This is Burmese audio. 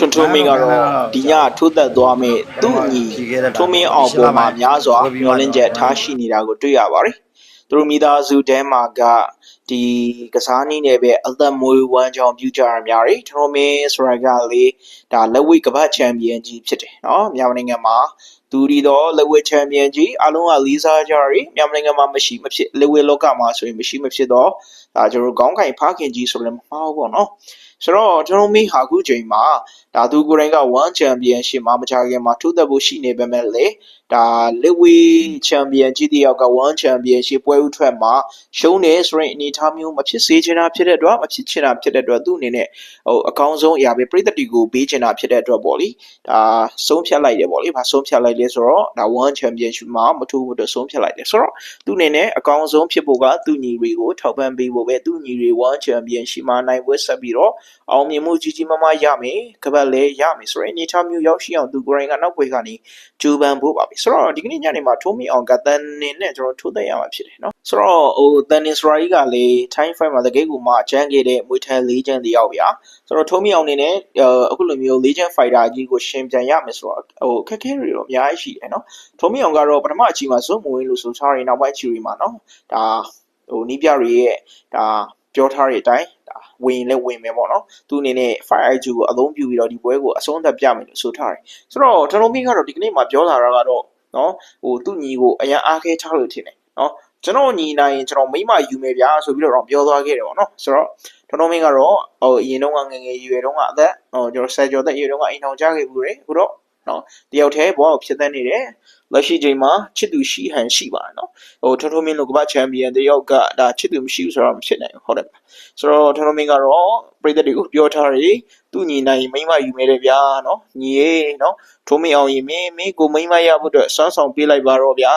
ထွန်းထွန်းမင်းကတော့ဒီညထိုးသက်သွားမယ်သူ့ညီထွန်းမင်းအောင်ပေါ်မှာများစွာမျောလင့်ချက်ထားရှိနေတာကိုတွေ့ရပါတယ်သူတို့မိသားစုတဲမှာက ဒီကစားနည်းနဲ့ပဲအသက်မွေးဝမ်းကြောင်းပြုကြရများတယ်ထွန်းမင်းဆိုတာကလေဒါလက်ဝိတ်ကမ္ဘာချန်ပီယံကြီးဖြစ်တယ်နော်မြန်မာနိုင်ငံမှာသူဒီတော့လက်ဝိတ်ချန်ပီယံကြီးအလုံးကလေးစားကြရတယ်မြန်မာနိုင်ငံမှာမရှိမဖြစ်လက်ဝိတ်လောကမှာဆိုရင်မရှိမဖြစ်တော့ဒါကျွန်တော်တို့ခေါင်းကင်ဖခင်ကြီးဆိုလည်းမမှားဘူးပေါ့နော်ဆိုတော့ကျွန်တော်မင်းဟာခုချိန်မှာဒါသူကိုယ်တိုင်က1 championship မှာမချခင်မှာထိုးသက်ဖို့ရှိနေပေမဲ့လေဒါလက်ဝေး champion ကြီးတယောက်က1 championship ပွဲဥထွက်မှာရှုံးနေဆိုရင်အနေအထားမျိုးမဖြစ်စေချင်တာဖြစ်တဲ့အတွက်မဖြစ်ချင်တာဖြစ်တဲ့အတွက်သူ့အနေနဲ့ဟိုအကောင်းဆုံးအရာပဲပြည်သက်တီကိုပေးချင်တာဖြစ်တဲ့အတွက်ပေါ့လေဒါဆုံးဖြတ်လိုက်တယ်ပေါ့လေဘာဆုံးဖြတ်လိုက်လဲဆိုတော့ဒါ1 championship မှာမထိုးဖို့အတွက်ဆုံးဖြတ်လိုက်တယ်ဆိုတော့သူ့အနေနဲ့အကောင်းဆုံးဖြစ်ဖို့ကသူ့ညီတွေကိုထောက်ပံ့ပေးဖို့ပဲသူ့ညီတွေ1 championship မှာနိုင်ပွဲဆက်ပြီးတော့ အောင်မြင်မှုကြီးကြီးမားမားရမယ်ကပတ်လည်းရမယ်ဆိုရင်အနေထားမျိုးရောက်ရှိအောင်သူကိုယ်တိုင်ကနောက်ွယ်ကနေကြိုးပမ်းဖို့ပါပြီဆိုတော့ဒီကနေ့ညနေမှာထိုးမိအောင်ကတန်နေနဲ့ကျွန်တော်ထိုးသက်ရမှာဖြစ်တယ်เนาะဆိုတော့ဟိုတန်နေစရာကြီးကလေ ည်းတွေ time fight မှာ တကယ့်ကိုမှအချမ်းခဲ့တဲ့မွေးထန်လေးချမ်းတယောက်ဗျာဆိုတော့ထုံးမြောင်နေနဲ့အခုလိုမျိုးလေးချမ်းဖိုင်တာကြီးကိုရှင်ပြန်ရမယ်ဆိုတော့ဟိုခက်ခဲတွေတော့အများကြီးရှိတယ်နော်ထုံးမြောင်ကတော့ပထမအချိန်မှာဇွတ်မဝင်လို့ဆိုထားရင်နောက်ပိုင်းအချိန်မှာနော်ဒါဟိုနီးပြတွေရဲ့ဒါပြောထားတဲ့အတိုင်းဒါဝင်လဲဝင်မယ်ပေါ့နော်သူအနေနဲ့ fire IG ကိုအသုံးပြုပြီးတော့ဒီပွဲကိုအဆုံးသတ်ပြမယ်လို့ဆိုထားတယ်ဆိုတော့တရုံမီကတော့ဒီကနေ့မှာပြောလာတာကတော့နော်ဟိုသူ့ညီကိုအရန်အားခဲထားလို့ထင်တယ်နော် ကျွန်တော်ညီနိုင်ရင်ကျွန်တော်မိမယူမယ်ဗျာဆိုပြီးတော့ပြောသွားခဲ့တယ်ပေါ့နော်ဆိုတော့ကျွန်တော်မင်းကတော့ဟိုအရင်တော့ငငယ်ငယ်ရွယ်တုန်းကအသက်ဟိုကျွန်တော်ဆယ်ကျော်သက်ရွယ်တုန်းကအိမ်ထောင်ကြခဲ့ဘူးလေအခုတော့နော်တယောက်တည်းဘောကိုဖြစ်သက်နေတယ်လက်ရှိချိန်မှာချစ်သူရှိဟန်ရှိပါတယ်နော်ဟိုထွန်းထွန်းမင်းလိုကမ္ဘာချန်ပီယံတယောက်ကဒါချစ်သူမရှိဘူးဆိုတော့မဖြစ်နိုင်ဘူးဟုတ်တယ်မလားဆိုတော့ထွန်းထွန်းမင်းကတော့ပြည်သက်တွေကိုပြောထားတယ်သူညီနိုင်မိမယူမယ်တဲ့ဗျာနော်ညီရေနော်ထုံးမင်းအောင်ရင်မင်းမင်းကိုမိမရဖို့အတွက်စွမ်းဆောင်ပေးလိုက်ပါတော့ဗျာ